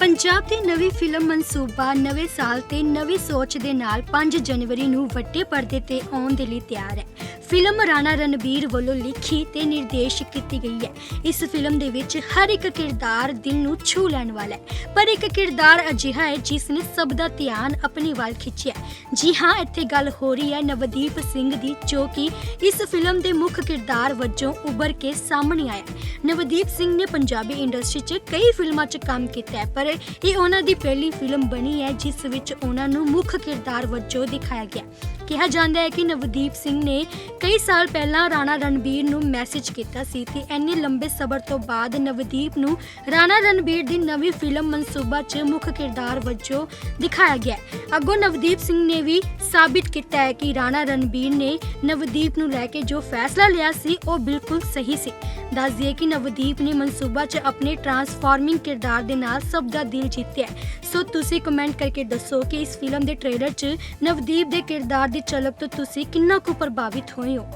ਪੰਜਾਬ ਦੀ ਨਵੀਂ ਫਿਲਮ ਮਨਸੂਬਾ ਨਵੇਂ ਸਾਲ ਤੇ ਨਵੀਂ ਸੋਚ ਦੇ ਨਾਲ 5 ਜਨਵਰੀ ਨੂੰ ਵੱਡੇ ਪਰਦੇ ਤੇ ਆਉਣ ਦੇ ਲਈ ਤਿਆਰ ਹੈ। ਫਿਲਮ ਰਾਣਾ ਰਣਬੀਰ ਵੱਲੋਂ ਲਿਖੀ ਤੇ ਨਿਰਦੇਸ਼ ਕੀਤੀ ਗਈ ਹੈ। ਇਸ ਫਿਲਮ ਦੇ ਵਿੱਚ ਹਰ ਇੱਕ ਕਿਰਦਾਰ ਦਿਲ ਨੂੰ ਛੂ ਲੈਣ ਵਾਲਾ ਹੈ। ਪਰ ਇੱਕ ਕਿਰਦਾਰ ਅਜਿਹਾ ਹੈ ਜਿਸ ਨੇ ਸਭ ਦਾ ਧਿਆਨ ਆਪਣੇ ਵੱਲ ਖਿੱਚਿਆ ਜੀ ਹਾਂ, ਇੱਥੇ ਗੱਲ ਹੋ ਰਹੀ ਹੈ ਨਵਦੀਪ ਸਿੰਘ ਦੀ, ਜੋ ਕਿ ਇਸ ਫਿਲਮ ਦੇ ਮੁੱਖ ਕਿਰਦਾਰ ਵਜੋਂ ਉੱਭਰ ਕੇ ਸਾਹਮਣੇ ਆਇਆ ਨਵਦੀਪ ਸਿੰਘ ਨੇ ਪੰਜਾਬੀ ਇੰਡਸਟਰੀ 'ਚ ਕਈ ਫਿਲਮਾਂ 'ਚ ਕੰਮ ਕੀਤਾ ਹੈ, ਪਰ ਇਹ ਉਹਨਾਂ ਦੀ ਪਹਿਲੀ ਫਿਲਮ ਬਣੀ ਹੈ, ਜਿਸ ਵਿੱਚ ਉਹਨਾਂ ਨੂੰ ਮੁੱਖ ਕਿਰਦਾਰ ਵਜੋਂ ਦਿਖਾਇਆ ਗਿਆ। ਕਿਹਾ ਜਾਂਦਾ ਹੈ ਕਿ ਨਵਦੀਪ ਸਿੰਘ ਨੇ ਕਈ ਸਾਲ ਪਹਿਲਾਂ ਰਾਣਾ ਰਣਬੀਰ ਨੂੰ ਮੈਸੇਜ ਕੀਤਾ ਸੀ ਤੇ ਇੰਨੇ ਲੰਬੇ ਸਬਰ ਤੋਂ ਬਾਅਦ ਨਵਦੀਪ ਨੂੰ ਰਾਣਾ ਰਣਬੀਰ ਦੀ ਨਵੀਂ ਫਿਲਮ ਮਨਸੂਬਾ 'ਚ ਮੁੱਖ ਕਿਰਦਾਰ ਵਜੋਂ ਦਿਖਾਇਆ ਗਿਆ ਅੱਗੋਂ ਨਵਦੀਪ ਸਿੰਘ ਨੇ ਵੀ ਸਾਬਿਤ ਕੀਤਾ ਹੈ ਕਿ ਰਾਣਾ ਰਣਬੀਰ ਨੇ ਨਵਦੀਪ ਨੂੰ ਲੈ ਕੇ ਜੋ ਫੈਸਲਾ ਲਿਆ ਸੀ, ਉਹ ਬਿਲਕੁਲ ਸਹੀ ਸੀ। ਦੱਸ ਦਈਏ ਕਿ ਨਵਦੀਪ ਨੇ ਮਨਸੂਬਾ 'ਚ ਆਪਣੇ ਟਰਾਂਸਫਾਰਮਿੰਗ ਕਿਰਦਾਰ ਦੇ ਨਾਲ ਸਭ ਦਾ ਦਿਲ ਜਿੱਤਿਆ ਸੋ ਤੁਸੀਂ ਕਮੈਂਟ ਕਰਕੇ ਦੱਸੋ ਕਿ ਇਸ ਫਿਲਮ ਦੇ ਟ੍ਰੇਲਰ 'ਚ ਨਵਦੀਪ ਦੇ ਕਿਰਦਾਰ ਦੀ ਝਲਕ ਤੋਂ ਤੁਸੀਂ ਕਿੰਨਾ ਕੁ ਪ੍ਰਭਾਵਿਤ ਹੋਏ ਹੋ?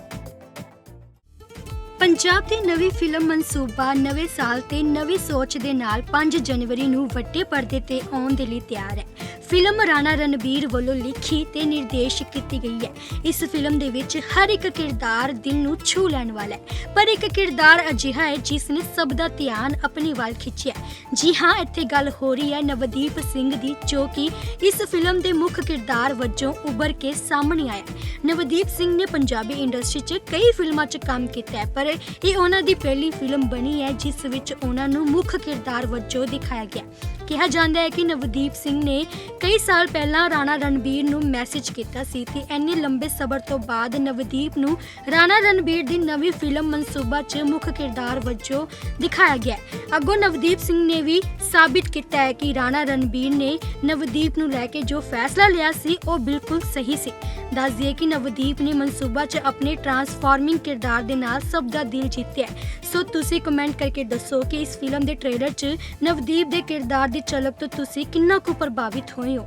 ਪੰਜਾਬ ਦੀ ਨਵੀਂ ਫਿਲਮ ਮਨਸੂਬਾ ਨਵੇਂ ਸਾਲ ਤੇ ਨਵੀਂ ਸੋਚ ਦੇ ਨਾਲ 5 ਜਨਵਰੀ ਨੂੰ ਵੱਡੇ ਪਰਦੇ ਤੇ ਆਉਣ ਦੇ ਲਈ ਤਿਆਰ ਹੈ। ਫਿਲਮ ਰਾਣਾ ਰਣਬੀਰ ਵੱਲੋਂ ਲਿਖੀ ਤੇ ਨਿਰਦੇਸ਼ ਕੀਤੀ ਗਈ ਹੈ। ਇਸ ਫਿਲਮ ਦੇ ਵਿੱਚ ਹਰ ਇੱਕ ਕਿਰਦਾਰ ਦਿਲ ਨੂੰ ਛੂ ਲੈਣ ਵਾਲਾ ਹੈ। ਪਰ ਇੱਕ ਕਿਰਦਾਰ ਅਜਿਹਾ ਹੈ ਜਿਸ ਨੇ ਸਭ ਦਾ ਧਿਆਨ ਆਪਣੇ ਵੱਲ ਖਿੱਚਿਆ ਜੀ ਹਾਂ, ਇੱਥੇ ਗੱਲ ਹੋ ਰਹੀ ਹੈ ਨਵਦੀਪ ਸਿੰਘ ਦੀ, ਜੋ ਕਿ ਇਸ ਫਿਲਮ ਦੇ ਮੁੱਖ ਕਿਰਦਾਰ ਵਜੋਂ ਉੱਭਰ ਕੇ ਸਾਹਮਣੇ ਆਇਆ ਨਵਦੀਪ ਸਿੰਘ ਨੇ ਪੰਜਾਬੀ ਇੰਡਸਟਰੀ 'ਚ ਕਈ ਫਿਲਮਾਂ 'ਚ ਕੰਮ ਕੀਤਾ ਹੈ, ਪਰ ਇਹ ਉਹਨਾਂ ਦੀ ਪਹਿਲੀ ਫਿਲਮ ਬਣੀ ਹੈ, ਜਿਸ ਵਿੱਚ ਉਹਨਾਂ ਨੂੰ ਮੁੱਖ ਕਿਰਦਾਰ ਵਜੋਂ ਦਿਖਾਇਆ ਗਿਆ। ਕਿਹਾ ਜਾਂਦਾ ਹੈ ਕਿ ਨਵਦੀਪ ਸਿੰਘ ਨੇ ਕਈ ਸਾਲ ਪਹਿਲਾਂ ਰਾਣਾ ਰਣਬੀਰ ਨੂੰ ਮੈਸੇਜ ਕੀਤਾ ਸੀ ਤੇ ਇੰਨੇ ਲੰਬੇ ਸਬਰ ਤੋਂ ਬਾਅਦ ਨਵਦੀਪ ਨੂੰ ਰਾਣਾ ਰਣਬੀਰ ਦੀ ਨਵੀਂ ਫਿਲਮ ਮਨਸੂਬਾ 'ਚ ਮੁੱਖ ਕਿਰਦਾਰ ਵਜੋਂ ਦਿਖਾਇਆ ਗਿਆ ਅੱਗੋਂ ਨਵਦੀਪ ਸਿੰਘ ਨੇ ਵੀ ਸਾਬਿਤ ਕੀਤਾ ਹੈ ਕਿ ਰਾਣਾ ਰਣਬੀਰ ਨੇ ਨਵਦੀਪ ਨੂੰ ਲੈ ਕੇ ਜੋ ਫੈਸਲਾ ਲਿਆ ਸੀ, ਉਹ ਬਿਲਕੁਲ ਸਹੀ ਸੀ। ਦੱਸ ਦਈਏ ਕਿ ਨਵਦੀਪ ਨੇ ਮਨਸੂਬਾ 'ਚ ਆਪਣੇ ਟਰਾਂਸਫਾਰਮਿੰਗ ਕਿਰਦਾਰ ਦੇ ਨਾਲ ਸਭ ਦਾ ਦਿਲ ਜਿੱਤਿਆ ਸੋ ਤੁਸੀਂ ਕਮੈਂਟ ਕਰਕੇ ਦੱਸੋ ਕਿ ਇਸ ਫਿਲਮ ਦੇ ਟ੍ਰੇਲਰ 'ਚ ਨਵਦੀਪ ਦੇ ਕਿਰਦਾਰ ਦੀ ਝਲਕ ਤੋਂ ਤੁਸੀਂ ਕਿੰਨਾ ਕੁ ਪ੍ਰਭਾਵਿਤ ਹੋਏ ਹੋ?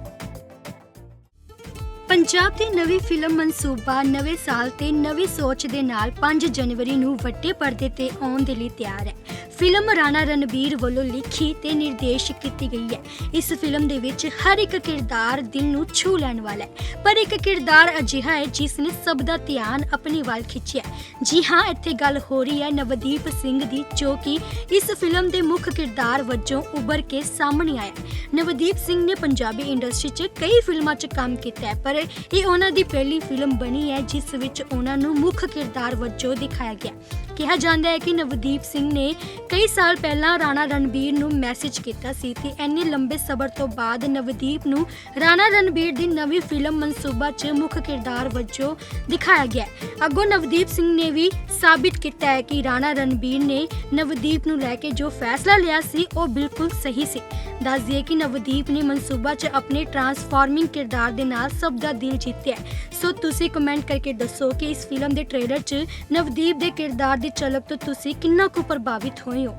ਪੰਜਾਬ ਦੀ ਨਵੀਂ ਫਿਲਮ ਮਨਸੂਬਾ ਨਵੇਂ ਸਾਲ ਤੇ ਨਵੀਂ ਸੋਚ ਦੇ ਨਾਲ 5 ਜਨਵਰੀ ਨੂੰ ਵੱਡੇ ਪਰਦੇ ਤੇ ਆਉਣ ਦੇ ਲਈ ਤਿਆਰ ਹੈ। ਫਿਲਮ ਰਾਣਾ ਰਣਬੀਰ ਵੱਲੋਂ ਲਿਖੀ ਤੇ ਨਿਰਦੇਸ਼ ਕੀਤੀ ਗਈ ਹੈ। ਇਸ ਫਿਲਮ ਦੇ ਵਿੱਚ ਹਰ ਇੱਕ ਕਿਰਦਾਰ ਦਿਲ ਨੂੰ ਛੂ ਲੈਣ ਵਾਲਾ ਹੈ। ਪਰ ਇੱਕ ਕਿਰਦਾਰ ਅਜਿਹਾ ਹੈ ਜਿਸ ਨੇ ਸਭ ਦਾ ਧਿਆਨ ਆਪਣੇ ਵੱਲ ਖਿੱਚਿਆ ਜੀ ਹਾਂ, ਇੱਥੇ ਗੱਲ ਹੋ ਰਹੀ ਹੈ ਨਵਦੀਪ ਸਿੰਘ ਦੀ, ਜੋ ਕਿ ਇਸ ਫਿਲਮ ਦੇ ਮੁੱਖ ਕਿਰਦਾਰ ਵਜੋਂ ਉੱਭਰ ਕੇ ਸਾਹਮਣੇ ਆਇਆ ਨਵਦੀਪ ਸਿੰਘ ਨੇ ਪੰਜਾਬੀ ਇੰਡਸਟਰੀ 'ਚ ਕਈ ਫਿਲਮਾਂ 'ਚ ਕੰਮ ਕੀਤਾ ਹੈ, ਪਰ ਇਹ ਉਹਨਾਂ ਦੀ ਪਹਿਲੀ ਫਿਲਮ ਬਣੀ ਹੈ, ਜਿਸ ਵਿੱਚ ਉਹਨਾਂ ਨੂੰ ਮੁੱਖ ਕਿਰਦਾਰ ਵਜੋਂ ਦਿਖਾਇਆ ਗਿਆ। ਕਿਹਾ ਜਾਂਦਾ ਹੈ ਕਿ ਨਵਦੀਪ ਸਿੰਘ ਨੇ ਕਈ ਸਾਲ ਪਹਿਲਾਂ ਰਾਣਾ ਰਣਬੀਰ ਨੂੰ ਮੈਸੇਜ ਕੀਤਾ ਸੀ ਤੇ ਇੰਨੇ ਲੰਬੇ ਸਬਰ ਤੋਂ ਬਾਅਦ ਨਵਦੀਪ ਨੂੰ ਰਾਣਾ ਰਣਬੀਰ ਦੀ ਨਵੀਂ ਫਿਲਮ ਮਨਸੂਬਾ 'ਚ ਮੁੱਖ ਕਿਰਦਾਰ ਵਜੋਂ ਦਿਖਾਇਆ ਗਿਆ ਅੱਗੋਂ ਨਵਦੀਪ ਸਿੰਘ ਨੇ ਵੀ ਸਾਬਿਤ ਕੀਤਾ ਹੈ ਕਿ ਰਾਣਾ ਰਣਬੀਰ ਨੇ ਨਵਦੀਪ ਨੂੰ ਲੈ ਕੇ ਜੋ ਫੈਸਲਾ ਲਿਆ ਸੀ, ਉਹ ਬਿਲਕੁਲ ਸਹੀ ਸੀ। ਦੱਸ ਦਈਏ ਕਿ ਨਵਦੀਪ ਨੇ ਮਨਸੂਬਾ 'ਚ ਆਪਣੇ ਟਰਾਂਸਫਾਰਮਿੰਗ ਕਿਰਦਾਰ ਦੇ ਨਾਲ ਸਭ ਦਾ ਦਿਲ ਜਿੱਤਿਆ ਸੋ ਤੁਸੀਂ ਕਮੈਂਟ ਕਰਕੇ ਦੱਸੋ ਕਿ ਇਸ ਫਿਲਮ ਦੇ ਟ੍ਰੇਲਰ 'ਚ ਨਵਦੀਪ ਦੇ ਕਿਰਦਾਰ ਦੀ ਝਲਕ ਤੋਂ ਤੁਸੀਂ ਕਿੰਨਾ ਕੁ ਪ੍ਰਭਾਵਿਤ ਹੋਏ ਹੋ?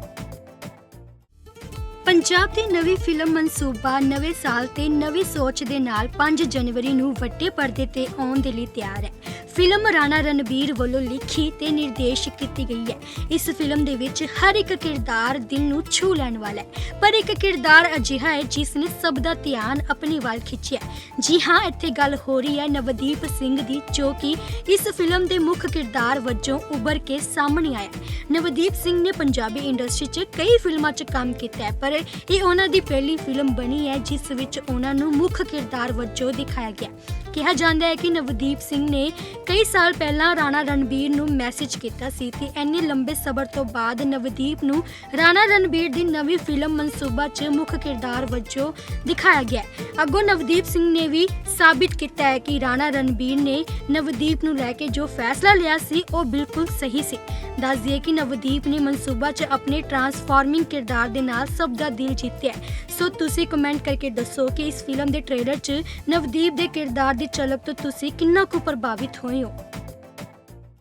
ਪੰਜਾਬ ਦੀ ਨਵੀਂ ਫਿਲਮ ਮਨਸੂਬਾ ਨਵੇਂ ਸਾਲ ਤੇ ਨਵੀਂ ਸੋਚ ਦੇ ਨਾਲ 5 ਜਨਵਰੀ ਨੂੰ ਵੱਡੇ ਪਰਦੇ ਤੇ ਆਉਣ ਦੇ ਲਈ ਤਿਆਰ ਹੈ। ਫਿਲਮ ਰਾਣਾ ਰਣਬੀਰ ਵੱਲੋਂ ਲਿਖੀ ਤੇ ਨਿਰਦੇਸ਼ ਕੀਤੀ ਗਈ ਹੈ। ਇਸ ਫਿਲਮ ਦੇ ਵਿੱਚ ਹਰ ਇੱਕ ਕਿਰਦਾਰ ਦਿਲ ਨੂੰ ਛੂ ਲੈਣ ਵਾਲਾ ਹੈ। ਪਰ ਇੱਕ ਕਿਰਦਾਰ ਅਜਿਹਾ ਹੈ ਜਿਸ ਨੇ ਸਭ ਦਾ ਧਿਆਨ ਆਪਣੇ ਵੱਲ ਖਿੱਚਿਆ ਜੀ ਹਾਂ, ਇੱਥੇ ਗੱਲ ਹੋ ਰਹੀ ਹੈ ਨਵਦੀਪ ਸਿੰਘ ਦੀ, ਜੋ ਕਿ ਇਸ ਫਿਲਮ ਦੇ ਮੁੱਖ ਕਿਰਦਾਰ ਵਜੋਂ ਉੱਭਰ ਕੇ ਸਾਹਮਣੇ ਆਇਆ ਨਵਦੀਪ ਸਿੰਘ ਨੇ ਪੰਜਾਬੀ ਇੰਡਸਟਰੀ 'ਚ ਕਈ ਫਿਲਮਾਂ 'ਚ ਕੰਮ ਕੀਤਾ ਹੈ, ਪਰ ਇਹ ਉਹਨਾਂ ਦੀ ਪਹਿਲੀ ਫਿਲਮ ਬਣੀ ਹੈ, ਜਿਸ ਵਿੱਚ ਉਹਨਾਂ ਨੂੰ ਮੁੱਖ ਕਿਰਦਾਰ ਵਜੋਂ ਦਿਖਾਇਆ ਗਿਆ ਕਿਹਾ ਜਾਂਦਾ ਹੈ ਕਿ ਨਵਦੀਪ ਸਿੰਘ ਨੇ ਕਈ ਸਾਲ ਪਹਿਲਾਂ ਰਾਣਾ ਰਣਬੀਰ ਨੂੰ ਮੈਸੇਜ ਕੀਤਾ ਸੀ ਤੇ ਇੰਨੇ ਲੰਬੇ ਸਬਰ ਤੋਂ ਬਾਅਦ ਨਵਦੀਪ ਨੂੰ ਰਾਣਾ ਰਣਬੀਰ ਦੀ ਨਵੀਂ ਫਿਲਮ ਮਨਸੂਬਾ 'ਚ ਮੁੱਖ ਕਿਰਦਾਰ ਵਜੋਂ ਦਿਖਾਇਆ ਗਿਆ ਅੱਗੋਂ ਨਵਦੀਪ ਸਿੰਘ ਨੇ ਵੀ ਸਾਬਿਤ ਕੀਤਾ ਹੈ ਕਿ ਰਾਣਾ ਰਣਬੀਰ ਨੇ ਨਵਦੀਪ ਨੂੰ ਲੈ ਕੇ ਜੋ ਫੈਸਲਾ ਲਿਆ ਸੀ, ਉਹ ਬਿਲਕੁਲ ਸਹੀ ਸੀ। ਦੱਸ ਦਈਏ ਕਿ ਨਵਦੀਪ ਨੇ ਮਨਸੂਬਾ 'ਚ ਆਪਣੇ ਟਰਾਂਸਫਾਰਮਿੰਗ ਕਿਰਦਾਰ ਦੇ ਨਾਲ ਸਭ ਦਾ ਦਿਲ ਜਿੱਤਿਆ ਸੋ ਤੁਸੀਂ ਕਮੈਂਟ ਕਰਕੇ ਦੱਸੋ ਕਿ ਇਸ ਫਿਲਮ ਦੇ ਟ੍ਰੇਲਰ 'ਚ ਨਵਦੀਪ ਦੇ ਕਿਰਦਾਰ ਦੀ ਝਲਕ ਤੋਂ ਤੁਸੀਂ ਕਿੰਨਾ ਕੁ ਪ੍ਰਭਾਵਿਤ ਹੋਏ ਹੋ?